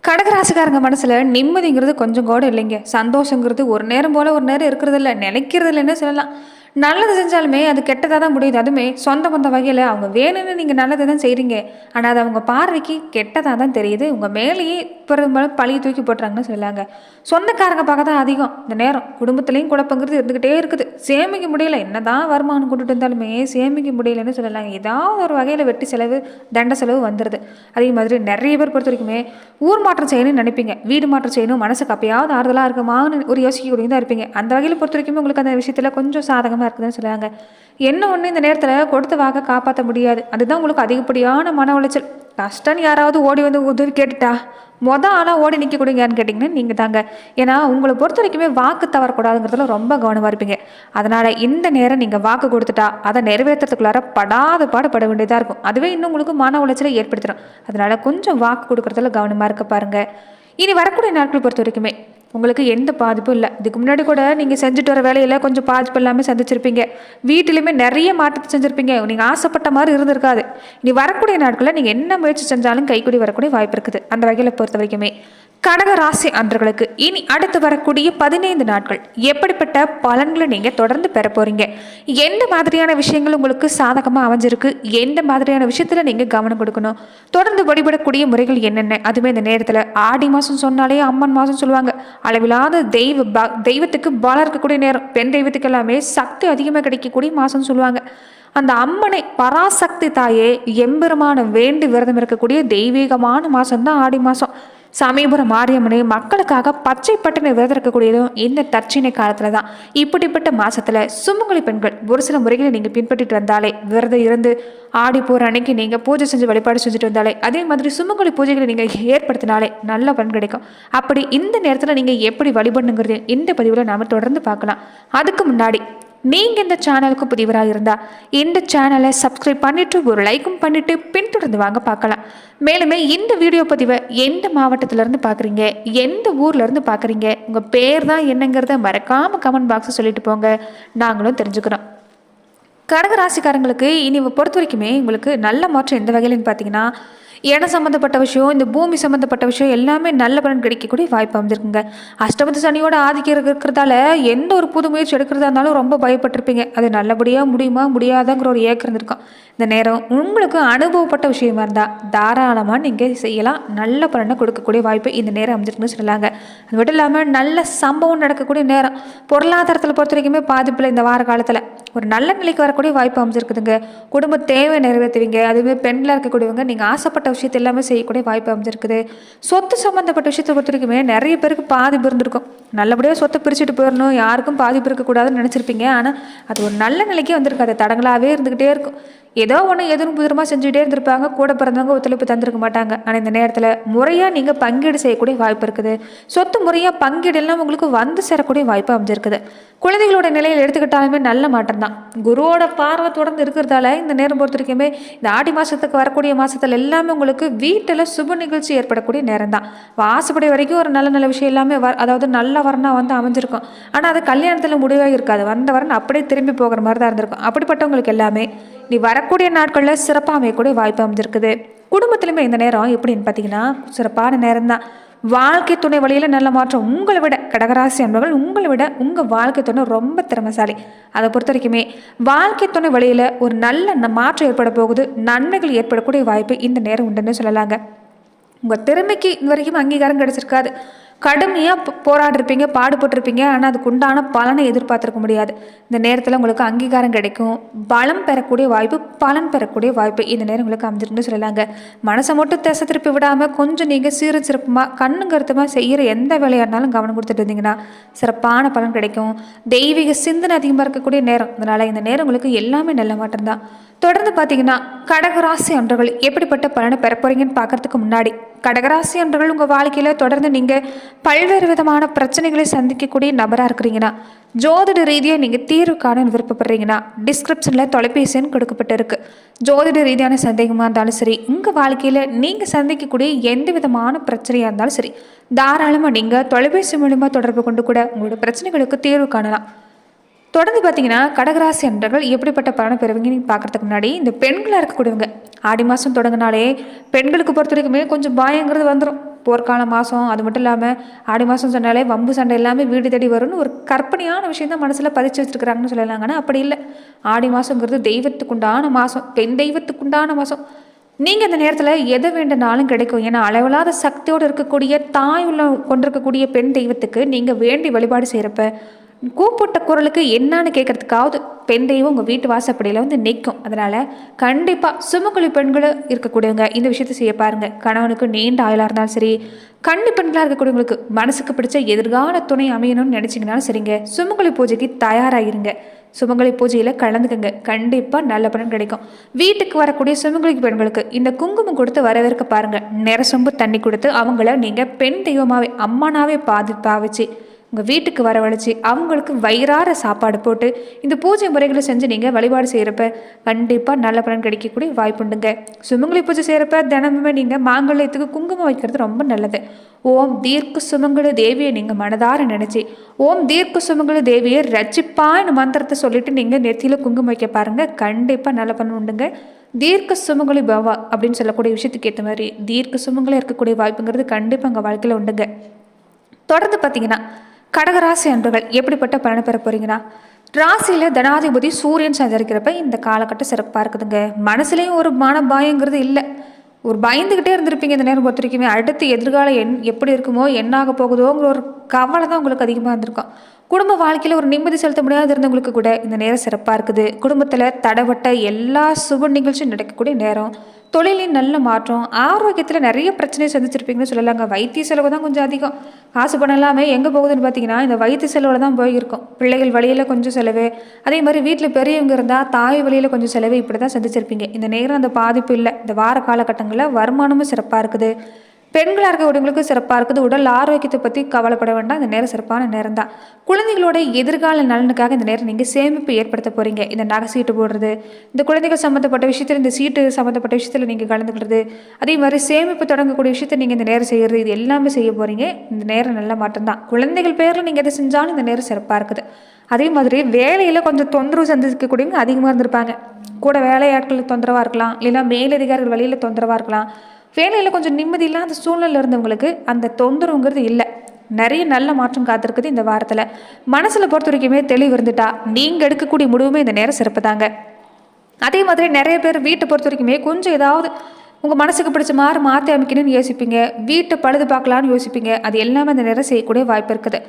கடகராசிக்காரங்க மனசில் நிம்மதிங்கிறது கொஞ்சம் கூட இல்லைங்க. சந்தோஷங்கிறது ஒரு நேரம் போல் ஒரு நேரம் இருக்கிறது இல்லை நினைக்கிறது இல்லைன்னு சொல்லலாம். நல்லது செஞ்சாலுமே அது கெட்டதாக தான் முடியுது. அதுவுமே சொந்த பந்த வகையில் அவங்க வேணும்னு நீங்கள் நல்லது தான் செய்கிறீங்க ஆனால் அது அவங்க பார்வைக்கு கெட்டதாக தான் தெரியுது. உங்கள் மேலேயே பெரும்பாலும் பழியை தூக்கி போட்டுறாங்கன்னு சொல்லாங்க சொந்தக்காரங்க பார்க்க தான் அதிகம். இந்த நேரம் குடும்பத்துலேயும் குழப்பங்கிறது இருந்துக்கிட்டே இருக்குது. சேமிக்க முடியல. என்னதான் வருமானம் கொண்டுட்டு இருந்தாலுமே சேமிக்க முடியலன்னு சொல்லலாம் ஏதாவது ஒரு வகையில் வெட்டி செலவு தண்ட செலவு வந்துடுது அதே மாதிரி நிறைய பேர் பொறுத்த வரைக்குமே ஊர் மாற்றம் செய்யணும்னு நினைப்பீங்க. வீடு மாற்றம் செய்யணும். மனசுக்கு அப்பயாவது ஆறுதலாக இருக்குமான்னு ஒரு யோசிக்கக்கூடிய தான் இருப்பீங்க. அந்த வகையில் பொறுத்த வரைக்கும் உங்களுக்கு அந்த விஷயத்தில் கொஞ்சம் சாதகமாக இருக்குதுன்னு சொல்லுவாங்க என்ன ஒன்று இந்த நேரத்தில் கொடுத்த வாக்க காப்பாற்ற முடியாது. அதுதான் உங்களுக்கு அதிகப்படியான மன உளைச்சல். கஷ்டம்னு யாராவது ஓடி வந்து உதவி கேட்டுட்டா மொதல் ஆளாக ஓடி நிற்கக்கூடியங்கன்னு கேட்டிங்கன்னா நீங்கள் தாங்க. ஏன்னா உங்களை பொறுத்த வரைக்குமே வாக்கு தவறக்கூடாதுங்கிறதுல ரொம்ப கவனமாக இருப்பீங்க. அதனால் இந்த நேரம் நீங்கள் வாக்கு கொடுத்துட்டா அதை நிறைவேற்றுறதுக்குள்ளார படாத பாடுபட வேண்டியதாக இருக்கும். அதுவே இன்னும் உங்களுக்கு மன உளைச்சலை ஏற்படுத்திடும். அதனால் கொஞ்சம் வாக்கு கொடுக்குறதுல கவனமாக இருக்க பாருங்கள் இனி வரக்கூடிய நாட்கள் பொறுத்த வரைக்குமே உங்களுக்கு எந்த பாதிப்பும் இல்லை. இதுக்கு முன்னாடி கூட நீங்கள் செஞ்சுட்டு வர வேலையில் கொஞ்சம் பாதிப்பு எல்லாமே சந்திச்சிருப்பீங்க. வீட்டிலையுமே நிறைய மாற்றத்தை செஞ்சுருப்பீங்க. நீங்கள் ஆசைப்பட்ட மாதிரி இருந்திருக்காது. இனி வரக்கூடிய நாட்களில் நீங்கள் என்ன முயற்சி செஞ்சாலும் கைக்குடி வரக்கூடிய வாய்ப்பு இருக்குது. அந்த வகையில் பொறுத்த வரைக்குமே. கடகராசி அன்றர்களுக்கு இனி அடுத்து வரக்கூடிய பதினைந்து நாட்கள் எப்படிப்பட்ட பலன்களை நீங்கள் தொடர்ந்து பெற போகிறீங்க எந்த மாதிரியான விஷயங்கள் உங்களுக்கு சாதகமாக அமைஞ்சிருக்கு? எந்த மாதிரியான விஷயத்தில் நீங்கள் கவனம் கொடுக்கணும்? தொடர்ந்து வழிபடக்கூடிய முறைகள் என்னென்ன? அதுவுமே இந்த நேரத்தில் ஆடி மாதம் சொன்னாலே அம்மன் மாதம் சொல்லுவாங்க. அளவில்லாத தெய்வ ப தெய்வத்துக்கு பலம் இருக்கக்கூடிய நேரம். பெண் தெய்வத்துக்கு எல்லாமே சக்தி அதிகமாக கிடைக்கக்கூடிய மாதம்னு சொல்லுவாங்க. அந்த அம்மனை பராசக்தி தாயே எம்பெருமான வேண்டி விரதம் இருக்கக்கூடிய தெய்வீகமான மாதம் தான் ஆடி மாதம் சமயபுரம் மாரியம்மனை மக்களுக்காக பச்சை பட்டினை விரதம் இருக்கக்கூடியதும் இந்த தட்சிணை காலத்தில் தான் இப்படிப்பட்ட மாதத்தில் சுமங்கலி பெண்கள் ஒரு சில முறைகளை நீங்கள் பின்பற்றிட்டு வந்தாலே விரதம் இருந்து ஆடி போகிற அன்னைக்கு நீங்கள் பூஜை செஞ்சு வழிபாடு செஞ்சுட்டு வந்தாலே அதே மாதிரி சுமங்கலி பூஜைகளை நீங்கள் ஏற்படுத்தினாலே நல்ல பலன் கிடைக்கும். அப்படி இந்த நேரத்தில் நீங்கள் எப்படி வழிபடணுங்கிறது இந்த பதிவில் நாம் தொடர்ந்து பார்க்கலாம். அதுக்கு முன்னாடி நீங்கள் இந்த சேனலுக்கு புதிவராக இருந்தால் இந்த சேனலை சப்ஸ்கிரைப் பண்ணிவிட்டு ஒரு லைக்கும் பண்ணிவிட்டு பின்தொடர்ந்து வாங்க பார்க்கலாம். மேலுமே இந்த வீடியோ பதிவை எந்த மாவட்டத்திலேருந்து பார்க்குறீங்க? எந்த ஊர்லேருந்து பார்க்குறீங்க? உங்கள் பேர் தான் என்னங்கிறத மறக்காமல் கமெண்ட் பாக்ஸை சொல்லிட்டு போங்க. நாங்களும் தெரிஞ்சுக்கிறோம். கடகராசிக்காரங்களுக்கு இனி பொறுத்த வரைக்குமே உங்களுக்கு நல்ல மாற்றம் எந்த வகையிலன்னு பார்த்தீங்கன்னா இடம் சம்மந்தப்பட்ட விஷயம் இந்த பூமி சம்மந்தப்பட்ட விஷயம் எல்லாமே நல்ல பலன் கிடைக்கக்கூடிய வாய்ப்பு அமைஞ்சிருக்குங்க. அஷ்டமத்து சனியோட ஆதிக்கம் இருக்கிறதால எந்த ஒரு புது முயற்சி எடுக்கிறதா இருந்தாலும் ரொம்ப பயப்பட்டிருப்பீங்க. அது நல்லபடியாக முடியுமா முடியாதாங்கிற ஒரு ஏக்கம் இருந்திருக்கும். இந்த நேரம் உங்களுக்கு அனுபவப்பட்ட விஷயமா இருந்தால் தாராளமாக நீங்கள் செய்யலாம். நல்ல பலனை கொடுக்கக்கூடிய வாய்ப்பு இந்த நேரம் அமைஞ்சிருக்குன்னு சொல்லலாங்க. அது மட்டும் இல்லாமல் நல்ல சம்பவம் நடக்கக்கூடிய நேரம். பொருளாதாரத்தில் பொறுத்த வரைக்குமே பாதிப்பில் இந்த வார காலத்தில் ஒரு நல்ல நிலைக்கு வரக்கூடிய வாய்ப்பு அமைஞ்சிருக்குதுங்க. குடும்ப தேவை நிறைவேற்றுவீங்க. அதுவே பெண்ணில் இருக்கக்கூடியவங்க நீங்கள் ஆசைப்பட்ட விஷயத்தை எல்லாமே செய்யக்கூடிய வாய்ப்பு அமைஞ்சிருக்குது. சொத்து சம்மந்தப்பட்ட விஷயத்தை பொறுத்த வரைக்குமே நிறைய பேருக்கு பாதிப்பு இருந்திருக்கும் நல்லபடியாக சொத்தை பிரிச்சுட்டு போயிடணும். யாருக்கும் பாதிப்பு இருக்கக்கூடாதுன்னு நினச்சிருப்பீங்க. ஆனால் அது ஒரு நல்ல நிலைக்கே வந்திருக்காது. தடங்களாகவே இருந்துக்கிட்டே இருக்கும். ஏதோ ஒன்று எதிரும் புதிரமாக செஞ்சுக்கிட்டே இருந்திருப்பாங்க. கூட பிறந்தவங்க ஒத்துழைப்பு தந்திருக்க மாட்டாங்க. ஆனால் இந்த நேரத்தில் முறையாக நீங்கள் பங்கீடு செய்யக்கூடிய வாய்ப்பு இருக்குது. சொத்து முறையாக பங்கீடு எல்லாம் உங்களுக்கு வந்து சேரக்கூடிய வாய்ப்பு அமைஞ்சிருக்குது. குழந்தைகளோட நிலையில் எடுத்துக்கிட்டாலுமே நல்ல மாற்றம் தான் குருவோட பார்வை தொடர்ந்து இருக்கிறதால இந்த நேரம் பொறுத்த வரைக்குமே இந்த ஆடி மாதத்துக்கு வரக்கூடிய மாதத்தில் எல்லாமே உங்களுக்கு வீட்டில் சுப நிகழ்ச்சி ஏற்படக்கூடிய நேரம் தான் வாசப்படி வரைக்கும் ஒரு நல்ல நல்ல விஷயம் எல்லாமே வ அதாவது நல்ல வரனாக வந்து அமைஞ்சிருக்கும். ஆனால் அது கல்யாணத்தில் முடிவாக இருக்காது. வந்த வரன் அப்படியே திரும்பி போகிற மாதிரி தான் இருந்திருக்கும். அப்படிப்பட்டவங்களுக்கு எல்லாமே நீ வரக்கூடிய நாட்களில் சிறப்பாக அமையக்கூடிய வாய்ப்பு அமைஞ்சிருக்குது. குடும்பத்திலுமே இந்த நேரம் எப்படின்னு பார்த்தீங்கன்னா சிறப்பான நேரம் தான் வாழ்க்கை துணை வழியில் நல்ல மாற்றம் உங்களை விட கடகராசி அன்பர்கள் உங்களை விட உங்கள் வாழ்க்கை துணை ரொம்ப திறமைசாலி. அதை பொறுத்த வரைக்குமே வாழ்க்கை துணை வழியில் ஒரு நல்ல மாற்றம் ஏற்பட போகுது நன்மைகள் ஏற்படக்கூடிய வாய்ப்பு இந்த நேரம் உண்டுன்னு சொல்லலாங்க. உங்கள் திறமைக்கு இது வரைக்கும் அங்கீகாரம் கிடச்சிருக்காது. கடுமையாக போராடிருப்பீங்க பாடுபட்டிருப்பீங்க. ஆனால் அதுக்கு உண்டான பலனை எதிர்பார்த்துருக்க முடியாது. இந்த நேரத்தில் உங்களுக்கு அங்கீகாரம் கிடைக்கும். பலம் பெறக்கூடிய வாய்ப்பு பலன் பெறக்கூடிய வாய்ப்பு இந்த நேரம் உங்களுக்கு அமைஞ்சிருந்து சொல்லலாங்க. மனசை மட்டும் திசை திருப்பி விடாமல் கொஞ்சம் நீங்கள் சீர சிறப்புமாக கண்ணு கருத்துமாக செய்கிற எந்த வேலையாக இருந்தாலும் கவனம் கொடுத்துட்டு இருந்தீங்கன்னா சிறப்பான பலன் கிடைக்கும். தெய்வீக சிந்தனை அதிகமாக இருக்கக்கூடிய நேரம். அதனால் இந்த நேரம் உங்களுக்கு எல்லாமே நல்ல மாற்றம் தான். தொடர்ந்து பார்த்தீங்கன்னா கடகராசி அன்றர்கள் எப்படிப்பட்ட பலனை பெற போறீங்கன்னு பார்க்கறதுக்கு முன்னாடி கடகராசி அன்றர்கள் உங்கள் வாழ்க்கையில் தொடர்ந்து நீங்கள் பல்வேறு விதமான பிரச்சனைகளை சந்திக்கக்கூடிய நபராக இருக்கிறீங்கன்னா ஜோதிட ரீதியாக நீங்கள் தீர்வு காண விருப்பப்படுறீங்கன்னா டிஸ்கிரிப்ஷனில் தொலைபேசின்னு கொடுக்கப்பட்டிருக்கு. ஜோதிட ரீதியான சந்தேகமாக இருந்தாலும் சரி உங்கள் வாழ்க்கையில் நீங்கள் சந்திக்கக்கூடிய எந்த விதமான பிரச்சனையாக இருந்தாலும் சரி தாராளமாக நீங்கள் தொலைபேசி மூலிமா தொடர்பு கொண்டு கூட உங்களோட பிரச்சனைகளுக்கு தீர்வு காணலாம். தொடர்ந்து பார்த்தீங்கன்னா கடகராசி அன்றர்கள் எப்படிப்பட்ட பலனை பெறுவீங்கன்னு பார்க்கறதுக்கு முன்னாடி இந்த பெண்களாக இருக்கக்கூடியவங்க ஆடி மாதம் தொடங்கினாலே பெண்களுக்கு பொறுத்த வரைக்குமே கொஞ்சம் பயங்கிறது வந்துடும் போர்க்கால மாதம் அது மட்டும் இல்லாமல் ஆடி மாதம் சொன்னாலே வம்பு சண்டை எல்லாமே வீடு தேடி வரும்னு ஒரு கற்பனையான விஷயம் தான் மனசில் பதிச்சு வச்சுருக்கிறாங்கன்னு சொல்லலாங்கன்னா அப்படி இல்லை. ஆடி மாதங்கிறது தெய்வத்துக்குண்டான மாதம் பெண் தெய்வத்துக்குண்டான மாதம் நீங்கள் இந்த நேரத்தில் எதை வேண்டுனாலும் கிடைக்கும். ஏன்னா அளவில்லாத சக்தியோடு இருக்கக்கூடிய தாய் உள்ள கொண்டிருக்கக்கூடிய பெண் தெய்வத்துக்கு நீங்கள் வேண்டி வழிபாடு செய்கிறப்ப கூப்பிட்ட குரலுக்கு என்னான்னு கேட்கறதுக்காவது பெண் தெய்வம் உங்கள் வீட்டு வாசப்படியில் வந்து நிற்கும் அதனால் கண்டிப்பாக சுமக்குழி பெண்களும் இருக்கக்கூடியவங்க இந்த விஷயத்தை செய்ய பாருங்கள் கணவனுக்கு நீண்ட ஆயுளாக இருந்தாலும் சரி கன்னி பெண்களாக இருக்கக்கூடியவங்களுக்கு மனசுக்கு பிடிச்ச எதிர்கால துணை அமையணும்னு நினச்சிங்கனாலும் சரிங்க. சுமங்கலி பூஜைக்கு தயாராகிருங்க சுமங்கலி பூஜையில் கலந்துக்கங்க. கண்டிப்பாக நல்ல பலன் கிடைக்கும். வீட்டுக்கு வரக்கூடிய சுமங்கலி பெண்களுக்கு இந்த குங்குமம் கொடுத்து வரவேற்க பாருங்கள் நிறசம்பு தண்ணி கொடுத்து அவங்கள நீங்கள் பெண் தெய்வமாகவே அம்மானாவே பாதி பாவிச்சு உங்கள் வீட்டுக்கு வரவழைச்சி அவங்களுக்கு வயிறார சாப்பாடு போட்டு இந்த பூஜை முறைகளை செஞ்சு நீங்கள் வழிபாடு செய்கிறப்ப கண்டிப்பாக நல்ல பலன் கிடைக்கக்கூடிய வாய்ப்புண்டுங்க சுமங்கலி பூஜை செய்கிறப்ப தினமுமே நீங்கள் மாங்கல்யத்துக்கு குங்குமம் வைக்கிறது ரொம்ப நல்லது. ஓம் தீர்க்க சுமங்கல தேவியை நீங்கள் மனதார நினச்சி ஓம் தீர்க்க சுமங்கல தேவியை ரச்சிப்பான்னு மந்திரத்தை சொல்லிட்டு நீங்கள் நெத்தியில் குங்குமம் வைக்க பாருங்கள் கண்டிப்பாக நல்ல பலன் உண்டுங்க. தீர்க்க சுமங்கலி பவா அப்படின்னு சொல்லக்கூடிய விஷயத்துக்கு ஏற்ற மாதிரி தீர்க்க சுமங்கலாக இருக்கக்கூடிய வாய்ப்புங்கிறது கண்டிப்பாக உங்கள் வாழ்க்கையில் உண்டுங்க. தொடர்ந்து பார்த்தீங்கன்னா கடகராசி அன்பர்கள் எப்படிப்பட்ட பலனை பெற போறீங்கன்னா ராசியில் தனாதிபதி சூரியன் சஞ்சரிக்கிறப்ப இந்த காலகட்டம் சிறப்பாக இருக்குதுங்க. மனசுலேயும் ஒரு மன பயங்கிறது இல்லை. ஒரு பயந்துக்கிட்டே இருந்திருப்பீங்க இந்த நேரம் பொறுத்த வரைக்குமே. அடுத்து எதிர்காலம் என் எப்படி இருக்குமோ என்ன ஆக போகுதோங்கிற ஒரு கவலை தான் உங்களுக்கு அதிகமாக இருந்திருக்கும். குடும்ப வாழ்க்கையில் ஒரு நிம்மதி செலுத்த முடியாது இருந்தவங்களுக்கு கூட இந்த நேரம் சிறப்பாக இருக்குது. குடும்பத்தில் தடவட்ட எல்லா சுப நிகழ்ச்சியும் நடக்கக்கூடிய நேரம். தொழிலின் நல்ல மாற்றம் ஆரோக்கியத்தில் நிறைய பிரச்சனையை சந்திச்சிருப்பீங்கன்னு சொல்லலாங்க. வைத்திய செலவு தான் கொஞ்சம் அதிகம். காசு பணம் எல்லாமே எங்கே போகுதுன்னு பார்த்தீங்கன்னா இந்த வைத்திய செலவில் தான் போயிருக்கும் பிள்ளைகள் வழியில் கொஞ்சம் செலவு. அதே மாதிரி வீட்டில் பெரியவங்க இருந்தால் தாய் வழியில் கொஞ்சம் செலவு இப்படி தான் சந்திச்சிருப்பீங்க. இந்த நேரம் அந்த பாதிப்பு இல்லை. இந்த வார காலகட்டங்களில் வருமானமும் சிறப்பாக இருக்குது. பெண்களாக இருக்கக்கூடியவங்களுக்கு சிறப்பாக இருக்குது. உடல் ஆரோக்கியத்தை பற்றி கவலைப்பட வேண்டாம். இந்த நேரம் சிறப்பான நேரம் தான் குழந்தைகளோட எதிர்கால நலனுக்காக இந்த நேரம் நீங்கள் சேமிப்பு ஏற்படுத்த போகிறீங்க இந்த நகை சீட்டு போடுறது இந்த குழந்தைகள் சம்மந்தப்பட்ட விஷயத்தில் இந்த சீட்டு சம்மந்தப்பட்ட விஷயத்தில் நீங்கள் கலந்துக்கிறது அதே மாதிரி சேமிப்பு தொடங்கக்கூடிய விஷயத்தை நீங்கள் இந்த நேரம் செய்கிறது இது எல்லாமே செய்ய போகிறீங்க இந்த நேரம் நல்ல மாற்றம் தான் குழந்தைகள் பேரில் நீங்கள் எதை செஞ்சாலும் இந்த நேரம் சிறப்பாக இருக்குது. அதே மாதிரி வேலையில் கொஞ்சம் தொந்தரவு சந்திக்கக்கூடியவங்க அதிகமாக இருந்திருப்பாங்க. கூட வேலையாட்கள் தொந்தரவாக இருக்கலாம். இல்லைன்னா மேலதிகாரிகள் வழியில் தொந்தரவாக இருக்கலாம். வேலையில் கொஞ்சம் நிம்மதி இல்லாத சூழ்நிலை இருந்தவங்களுக்கு அந்த தொந்தரவுங்கிறது இல்லை. நிறைய நல்ல மாற்றம் காத்திருக்குது இந்த வாரத்தில். மனசில் பொறுத்த வரைக்குமே தெளிவு இருந்துட்டா நீங்கள் எடுக்கக்கூடிய முடிவுமே இந்த நேரம் சிறப்பு தாங்க. அதே மாதிரி நிறைய பேர் வீட்டை பொறுத்த வரைக்குமே கொஞ்சம் ஏதாவது உங்கள் மனசுக்கு பிடிச்ச மாதிரி மாற்றி அமைக்கணும்னு யோசிப்பீங்க. வீட்டை பழுது பார்க்கலான்னு யோசிப்பீங்க. அது எல்லாமே இந்த நேரம் செய்யக்கூடிய வாய்ப்பு இருக்குது.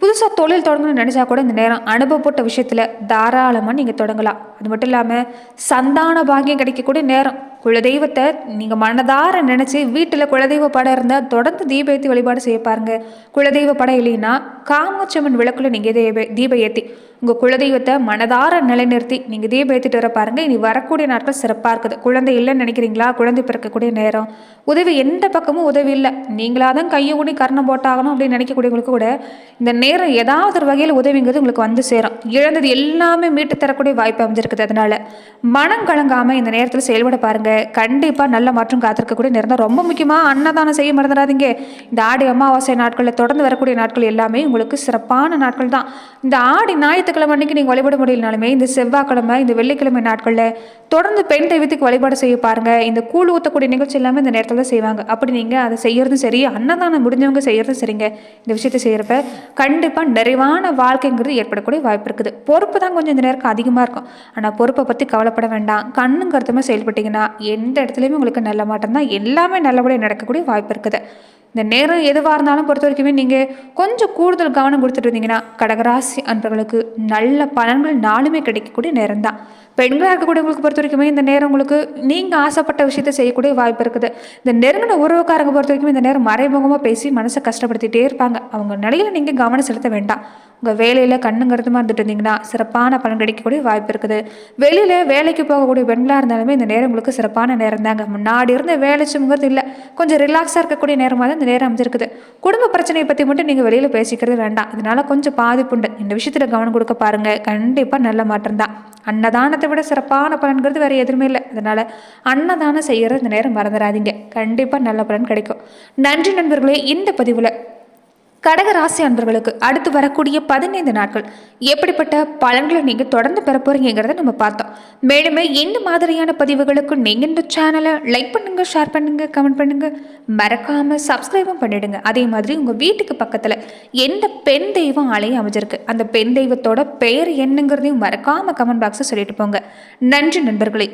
புதுசாக தொழில் தொடங்கணும்னு நினச்சா கூட இந்த நேரம் அனுபவப்பட்ட விஷயத்தில் தாராளமாக நீங்கள் தொடங்கலாம். அது மட்டும் இல்லாமல் சந்தான பாகியம் கிடைக்கக்கூடிய நேரம். குலதெய்வத்தை நீங்கள் மனதார நினச்சி வீட்டில் குலதெய்வ படம் இருந்தால் தொடர்ந்து தீப ஏற்றி வழிபாடு செய்ய பாருங்க. குலதெய்வ படம் இல்லைன்னா காமாட்சியம்மன் விளக்குல நீங்கள் தீப தீப ஏற்றி உங்கள் குலதெய்வத்தை மனதார நிலைநிறுத்தி நீங்கள் தீபம் ஏற்றிட்டு வர பாருங்க. இனி வரக்கூடிய நாட்கள் சிறப்பாக இருக்குது. குழந்தை இல்லைன்னு நினைக்கிறீங்களா? குழந்தை பிறக்கக்கூடிய நேரம். உதவி எந்த பக்கமும் உதவி இல்லை. நீங்களாக தான் கையை கூடி கரணம் போட்டாகணும் அப்படின்னு நினைக்கக்கூடியவங்களுக்கு கூட இந்த நேரம் ஏதாவது ஒரு வகையில் உதவிங்கிறது உங்களுக்கு வந்து சேரும். இழந்தது எல்லாமே மீட்டு தரக்கூடிய வாய்ப்பு அமைஞ்சிருக்குது. அதனால மனம் கலங்காமல் இந்த நேரத்தில் செயல்பட பாருங்கள் கண்டிப்பாக நல்ல மாற்றம் காத்திருக்கக்கூடிய நேரம் தான். ரொம்ப முக்கியமாக அன்னதானம் செய்ய மறந்துடாதீங்க. இந்த ஆடி அமாவாசை நாட்களில் தொடர்ந்து வரக்கூடிய நாட்கள் எல்லாமே உங்களுக்கு சிறப்பான நாட்கள் தான். இந்த ஆடி ஞாயிற்றுக்கிழமை அன்னைக்கு நீங்கள் வழிபட முடியலனாலுமே இந்த செவ்வாய்க்கிழமை இந்த வெள்ளிக்கிழமை நாட்களில் தொடர்ந்து பெண் தெய்வத்துக்கு வழிபாடு செய்ய பாருங்கள் இந்த கூழ் ஊற்றக்கூடிய நிகழ்ச்சி எல்லாமே இந்த நேரத்தில் தான் செய்வாங்க. அப்படி நீங்கள் அதை செய்கிறதும் சரி அன்னதானம் முடிஞ்சவங்க செய்கிறதும் சரிங்க. இந்த விஷயத்தை செய்கிறப்ப கண்டிப்பாக நிறைவான வாழ்க்கைங்கிறது ஏற்படக்கூடிய வாய்ப்பு இருக்குது. பொறுப்பு தான் கொஞ்சம் இந்த நேரம் அதிகமாக இருக்கும். ஆனால் பொறுப்பை பற்றி கவலைப்பட வேண்டாம். கண்ணுங்கிறதுமே கருத்துமாக செயல்பட்டீங்கன்னா எந்த இடத்துலையுமே உங்களுக்கு நல்ல மாற்றம் தான் எல்லாமே நல்லபடியாக நடக்கக்கூடிய வாய்ப்பு இருக்குது. இந்த நேரம் எதுவாக இருந்தாலும் பொறுத்த வரைக்குமே நீங்கள் கொஞ்சம் கூடுதல் கவனம் கொடுத்துட்டு இருந்தீங்கன்னா கடகராசி அன்பர்களுக்கு நல்ல பலன்கள் நாளுமே கிடைக்கக்கூடிய நேரம் தான் பெண்களாக இருக்கக்கூடியவங்களுக்கு பொறுத்த வரைக்குமே இந்த நேரம் உங்களுக்கு நீங்கள் ஆசைப்பட்ட விஷயத்த செய்யக்கூடிய வாய்ப்பு இருக்குது. இந்த நெருங்கின உறவுக்காரங்க பொறுத்த வரைக்கும் இந்த நேரம் மறைமுகமாக பேசி மனசை கஷ்டப்படுத்திட்டே இருப்பாங்க. அவங்க நிலையில் நீங்கள் கவனம் செலுத்த வேண்டாம். உங்கள் வேலையில் கண்ணுங்கிறதுமா இருந்துட்டு இருந்தீங்கன்னா சிறப்பான பலன் கிடைக்கக்கூடிய வாய்ப்பு இருக்குது. வெளியில் வேலைக்கு போகக்கூடிய பெண்களாக இருந்தாலுமே இந்த நேரம் உங்களுக்கு சிறப்பான நேரம் தாங்க முன்னாடி இருந்த வேலை சும்ங்கிறது இல்லை. கொஞ்சம் ரிலாக்ஸாக இருக்கக்கூடிய நேரமாக அந்த நேரம் அமைஞ்சிருக்குது. குடும்ப பிரச்சனையை பற்றி மட்டும் நீங்கள் வெளியில் பேசிக்கிறது வேண்டாம். அதனால கொஞ்சம் பாதிப்புண்டு இந்த விஷயத்தில் கவனம் கொடுக்க பாருங்கள் கண்டிப்பாக நல்ல மாற்றம் தான். அன்னதானத்தை விட சிறப்பான பலன்கிறது வேறு எதுவுமே இல்லை. அதனால் அன்னதானம் செய்கிறது இந்த நேரம் மறந்துடாதீங்க. கண்டிப்பாக நல்ல பலன் கிடைக்கும். நன்றி நண்பர்களே இந்த பதிவில் கடகராசி அன்பர்களுக்கு அடுத்து வரக்கூடிய பதினைந்து நாட்கள் எப்படிப்பட்ட பலன்களை நீங்கள் தொடர்ந்து பெற போறீங்கிறத நம்ம பார்த்தோம். மேலுமே இந்த மாதிரியான பதிவுகளுக்கு நீங்கள் இந்த சேனலை லைக் பண்ணுங்க ஷேர் பண்ணுங்க கமெண்ட் பண்ணுங்க. மறக்காம சப்ஸ்கிரைபும் பண்ணிடுங்க. அதே மாதிரி உங்கள் வீட்டுக்கு பக்கத்தில் எந்த பெண் தெய்வம் ஆலயம் அமைஞ்சிருக்கு? அந்த பெண் தெய்வத்தோட பெயர் என்னங்கிறதையும் மறக்காம கமெண்ட் பாக்ஸை சொல்லிட்டு போங்க. நன்றி நண்பர்களே.